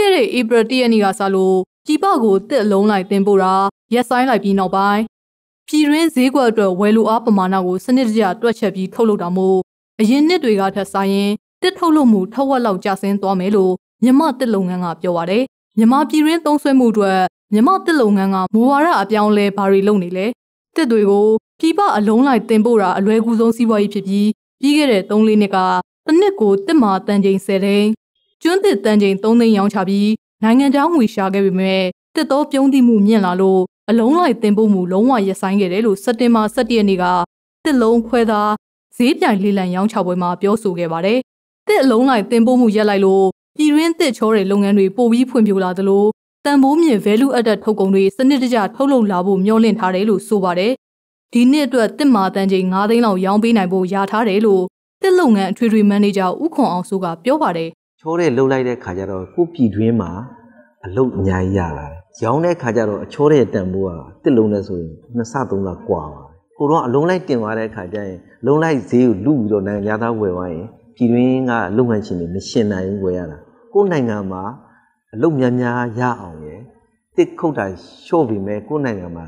ခဲ့တဲ့ဧပြီ၁ရက်နေ့ကစလို့ပြည်ပကိုတစ်အလုံးလိုက်တင်ပို့တာရက်ဆိုင်လိုက်ပြီးနောက်ပိုင်းပြည်တွင်းဈေးကွက်အတွက်ဝယ်လိုအားပမာဏကိုစနစ်တကျတွက်ချက်ပြီးထုတ်လုပ်တာမို့အရင်နှစ်တွေကထက်ဆိုင်ရင်တစ်ထုတ်လုပ်မှုထက်ဝက်လောက်ကျဆင်းသွားမယ်လို့မြမတစ်လုပ်ငန်းကပြောပါတယ်။မြမပြည်တွင်းသုံးစွဲမှုအတွက်မြမတစ်လုပ်ငန်းကမူဝါဒအပြောင်းလဲဘာတွေလုပ်နေလဲ။တစ်တွေကိုပြည်ပအလုံးလိုက်တင်ပို့တာအလွယ်ကူဆုံးစီးပွားရေးဖြစ်ပြီးပြီးခဲ့တဲ့3-4နှစ်ကတစ်နှစ်ကိုတစ်မာတန်ချိန်10သိန်း ကျွန်းတစ်တန်ချိန်3သိန်းရောင်းချပြီးနိုင်ငံခြားငွေရှာခဲ့ပေမဲ့တစ်တော်ပြုံးတိမှုမြင့်လာလို့အလုံးလိုက်တင်ပို့မှုလုံးဝရပ်ဆိုင်းခဲ့တယ်လို့စက်တင်ဘာ17ရက်နေ့ကတစ်လုံးခွဲသားဈေးပြိုင်လေးလံရောင်းချပွဲမှာပြောဆိုခဲ့ပါတယ်။တစ်အလုံးလိုက်တင်ပို့မှုရပ်လိုက်လို့ပြည်တွင်းတစ်ချောတဲ့လုပ်ငန်းတွေပိုပြီးဖွံ့ဖြိုးလာသလိုတန်ဖိုးမြင့် value added ထုတ်ကုန်တွေစနစ်တကျထုတ်လုပ်လာဖို့မျှော်လင့်ထားတယ်လို့ဆိုပါတယ်။ဒီနှစ်အတွက်တစ်မာတန်ချိန်9သိန်းလောက်ရောင်းပေးနိုင်ဖို့ယာထားတယ်လို့တစ်လုပ်ငန်းအထွေထွေမန်နေဂျာဦးခွန်အောင်စိုးကပြောပါတယ်။ ချောတဲ့လှုပ်လိုက်တဲ့ခါကျတော့ကိုပြည်တွင်းမှာအလုပ်အများကြီးရလာတယ်။ရောင်းတဲ့ခါကျတော့အချောတဲ့တန်ဖိုးကတစ်လုံးနဲ့ဆိုရင်နှစ်ဆသုံးဆကွာပါတယ်။ကိုတော့အလုံးလိုက်တင်သွားတဲ့ခါကျရင်လုံးလိုက်ဈေးကိုလူပြီးတော့နိုင်ငံသားဝယ်သွားရင်ပြည်တွင်းကလုပ်ငန်းရှင်တွေမရှင်နိုင်ဘူးဝယ်ရတာ။ကိုနိုင်ငံမှာအလုပ်များများရအောင်ရယ်တစ်ခုတ်တာရှော့ပြီးမဲ့ကိုနိုင်ငံမှာ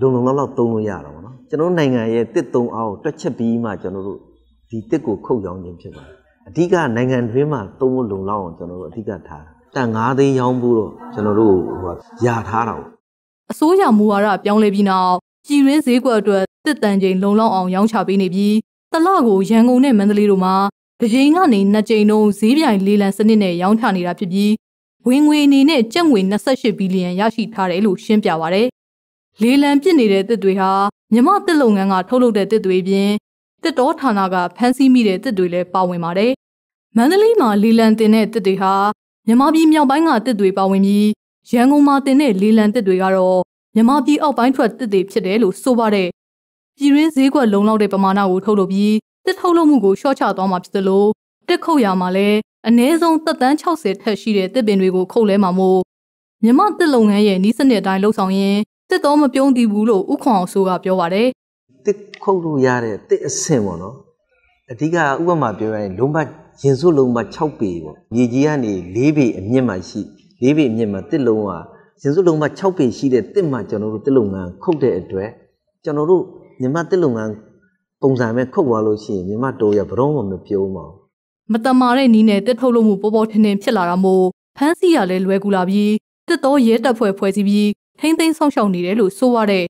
လုံလုံလောက်လောက်သုံးလို့ရတာပေါ့နော်။ကျွန်တော်နိုင်ငံရဲ့တစ်သုံးအောင်တွက်ချက်ပြီးမှကျွန်တော်တို့ဒီတစ်ကိုခုတ်ရောင်းခြင်းဖြစ်ပါတယ်။ အဓိကနိုင်ငံတွင်းမှာသုံးဖို့လုံလောက်အောင်ကျွန်တော်တို့အဓိကထားတန်9သိန်းရောင်းဖို့တော့ကျွန်တော်တို့ဟိုရထားတာပေါ့အစိုးရမူဝါဒပြောင်းလဲပြီးနောက်ပြည်ရင်းဈေးကွက်အတွက်တစ်တန်ချိန်လုံလောက်အောင်ရောင်းချပေးနေပြီးတလကိုရန်ကုန်နဲ့မန္တလေးတို့မှာတစ်ချိန်ကနေနှစ်ချိန်လုံးဈေးပြိုင်လေးလံစနစ်နဲ့ရောင်းချနေတာဖြစ်ပြီးဝင်ငွေအနေနဲ့ကျပ်ငွေ28ဘီလီယံရရှိထားတယ်လို့ရှင်းပြပါရယ်လေးလံပြစ်နေတဲ့တစ်တွေဟာမြမတစ်လုပ်ငန်းကထုတ်လုပ်တဲ့တစ်တွေပြင် တစ်တော်ဌာနကဖမ်းဆီးမိတဲ့တစ်တွေလည်းပါဝင်ပါတယ်မန္တလေးမှာလေးလံတင်တဲ့တစ်တွေဟာမြန်မာပြည်မြောက်ပိုင်းကတစ်တွေပါဝင်ပြီးရန်ကုန်မှာတင်တဲ့လေလံတစ်တွေကတော့မြန်မာပြည်အောက်ပိုင်းထွက်တစ်တွေဖြစ်တယ်လို့ဆိုပါတယ်။ပြည်ရင်းဈေးကွက်လုံလောက်တဲ့ပမာဏကိုထုတ်လုပ်ပြီးတစ်ထုတ်လုပ်မှုကိုရှော့ချသွားမှာဖြစ်သလိုတစ်ခုတ်ရမှာလည်းအနည်းဆုံးသက်တမ်း60ထက်ရှိတဲ့တစ်ပင်တွေကိုခုတ်လဲမှာမို့မြမတစ်လုပ်ငန်းရဲ့ဤစနစ်အတိုင်းလှုပ်ဆောင်ရင်တစ်တော့မပြုံးတည်ဘူးလို့ဥခွန်အောင်ဆိုကပြောပါတယ်။ တစ်ခုတ်လို့ရတဲ့တစ်အဆင့်ပေါ့နော်။အဓိကဥပမာပြောရရင်လုံးပတ်ရင်စုလုံးမှာ6ပေပေါ့မြေကြီးကနေ4ပေအမြင့်မှရှိ4ပေအမြင့်မှာတစ်လုံးကရင်စုလုံးမှာ6ပေရှိတဲ့တစ်မှကျွန်တော်တို့တစ်လုံးကခုတ်တဲ့အတွက်ကျွန်တော်တို့မြမတစ်လုံးကပုံစံမဲ့ခုတ်သွားလို့ရှိရင်မြမတိုးရဘရောမှမပြုံးပါဘူးမတမာတဲ့နီးနဲ့တစ်ထုတ်လို့မှုပေါ်ပေါ်ထင်ထင်ဖြစ်လာတာမို့ဖမ်းဆီးရလဲလွယ်ကူလာပြီးတစ်တော်ရဲတပ်ဖွဲ့ဖွဲ့စည်းပြီးထိမ့်သိမ်းဆောင်ရှောက်နေတယ်လို့ဆိုရတဲ့